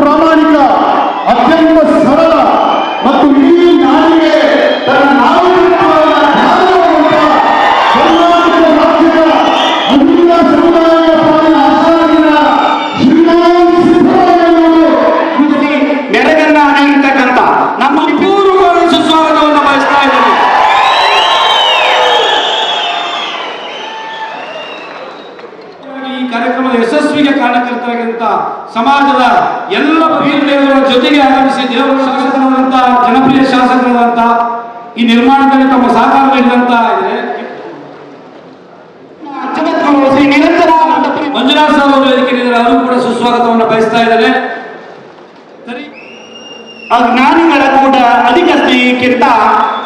ಪ್ರಾಮಾಣಿಕ ಅತ್ಯಂತ ಸರಳ ಮತ್ತು ಇಡೀ ನಾಡಿಗೆ ತನ್ನ ಕಾರ್ಯಕ್ರಮದ ಯಶಸ್ವಿಗೆ ಕಾರಣಕರ್ತರಾಗಿದ್ದಂತ ಸಮಾಜದ ಎಲ್ಲ ಬೀರುಡೆಯವರ ಜೊತೆಗೆ ಆಗಮಿಸಿ ದೇವರ ಶಾಸಕರಾದಂತಹ, ಜನಪ್ರಿಯ ಶಾಸಕರಾದಂತಹ, ಈ ನಿರ್ಮಾಣದಲ್ಲಿ ತಮ್ಮ ಸಹಕಾರ ನೀಡಿದಂತ ಇದ್ರೆ ಮಂಜುನಾಥ್ ಸರ್ ಅವರು ವೇದಿಕೆ ಅವರು ಕೂಡ ಸುಸ್ವಾಗತವನ್ನು ಬಯಸ್ತಾ ಇದ್ದಾರೆ. ಅಜ್ಞಾನಿಗಳ ಕೂಡ ಅಧಿಕಸ್ತಿಗಿಂತ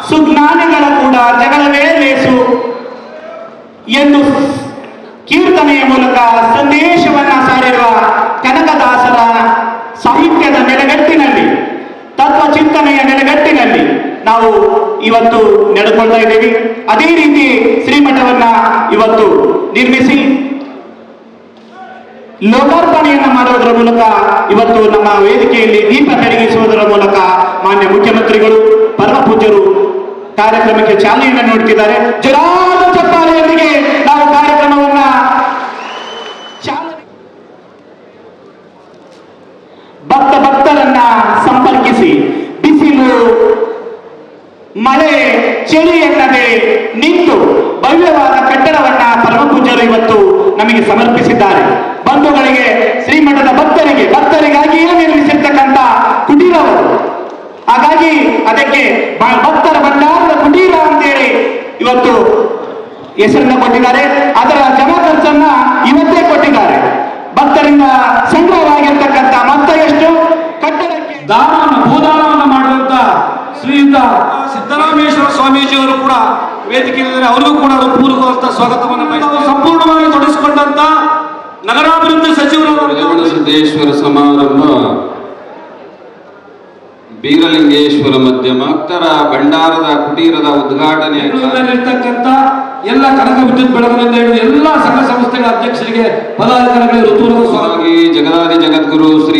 ಸುಜ್ಞಾನಿಗಳ ಕೂಡ ಜಗಳವೇ ಲೇಸು ಎಂದು ಕೀರ್ತನೆಯ ಮೂಲಕ ಸಂದೇಶವನ್ನ ಸಾಹಿತ್ಯದ ನೆಲೆಗಟ್ಟಿನಲ್ಲಿ ತತ್ವ ಚಿಂತನೆಯ ನೆಲೆಗಟ್ಟಿನಲ್ಲಿ ನಾವು ಇವತ್ತು ನಡೆದುಕೊಳ್ತಾ ಇದ್ದೇವೆ. ಅದೇ ರೀತಿ ಶ್ರೀಮಠವನ್ನ ಇವತ್ತು ನಿರ್ಮಿಸಿ ಲೋಕಾರ್ಪಣೆಯನ್ನ ಮಾಡುವುದರ ಮೂಲಕ ಇವತ್ತು ನಮ್ಮ ವೇದಿಕೆಯಲ್ಲಿ ದೀಪ ಬೆಳಗಿಸುವುದರ ಮೂಲಕ ಮಾನ್ಯ ಮುಖ್ಯಮಂತ್ರಿಗಳು ಪರಮ ಪೂಜ್ಯರು ಕಾರ್ಯಕ್ರಮಕ್ಕೆ ಚಾಲನೆಯನ್ನು ನೀಡುತ್ತಿದ್ದಾರೆ ಜೋರಾದ ಭಕ್ತ ಭಕ್ತರನ್ನ ಸಂಪರ್ಕಿಸಿ. ಬಿಸಿಲು, ಮಳೆ, ಚಳಿ ಎನ್ನದೆ ನಿಂತು ಭವ್ಯವಾದ ಕಟ್ಟಡವನ್ನ ಪರಮ ಪೂಜ್ಯರು ಇವತ್ತು ನಮಗೆ ಸಮರ್ಪಿಸಿದ್ದಾರೆ. ಬಂಧುಗಳಿಗೆ, ಶ್ರೀಮಠದ ಭಕ್ತರಿಗೆ ಭಕ್ತರಿಗಾಗಿಯೇ ನಿರ್ಮಿಸಿರ್ತಕ್ಕಂಥ ಕುಟೀರವರು ಹಾಗಾಗಿ ಅದಕ್ಕೆ ಭಕ್ತರ ಭಂಡಾರದ ಕುಟೀರ ಅಂತೇಳಿ ಇವತ್ತು ಹೆಸರನ್ನ ಕೊಟ್ಟಿದ್ದಾರೆ. ಅದರ ಜಮಾ ಖರ್ಚನ್ನ ಇವತ್ತೇ ಕೊಟ್ಟಿದ್ದಾರೆ. ಭಕ್ತರಿಂದ ಸಂಗ್ರಹವಾಗಿರ್ತಕ್ಕಂಥ ಸಿದ್ದರಾಮೇಶ್ವರ ಸ್ವಾಮೀಜಿಯವರು ಕೂಡ ವೇದಿಕೆಯಲ್ಲಿದ್ದಾರೆ ಅವರಿಗೂ ಕೂಡ ಪೂರ್ವಂತ ಸ್ವಾಗತವನ್ನು. ಸಂಪೂರ್ಣವಾಗಿ ತೊಡಗಿಸಿಕೊಂಡಂತ ನಗರಾಭಿವೃದ್ಧಿ ಸಚಿವರು ಸಿದ್ದೇಶ್ವರ ಸಮಾರಂಭ ಬೀರಲಿಂಗೇಶ್ವರ ಮಧ್ಯಮ ಭಕ್ತರ ಭಂಡಾರದ ಕುಟೀರದ ಉದ್ಘಾಟನೆ ಇರ್ತಕ್ಕಂಥ ಎಲ್ಲ ಕನಕ ವಿದ್ಯುತ್ ಬೆಳಗಿನಿಂದ ಹಿಡಿದು ಎಲ್ಲ ಸಂಘ ಸಂಸ್ಥೆಗಳ ಅಧ್ಯಕ್ಷರಿಗೆ ಪದಾಧಿಕಾರಿಗಳಿಗೆ ಋತುಪೂರ್ವಕ ಸ್ವಾಗತ. ಜಗದಾದಿ ಜಗದ್ಗುರು ಶ್ರೀ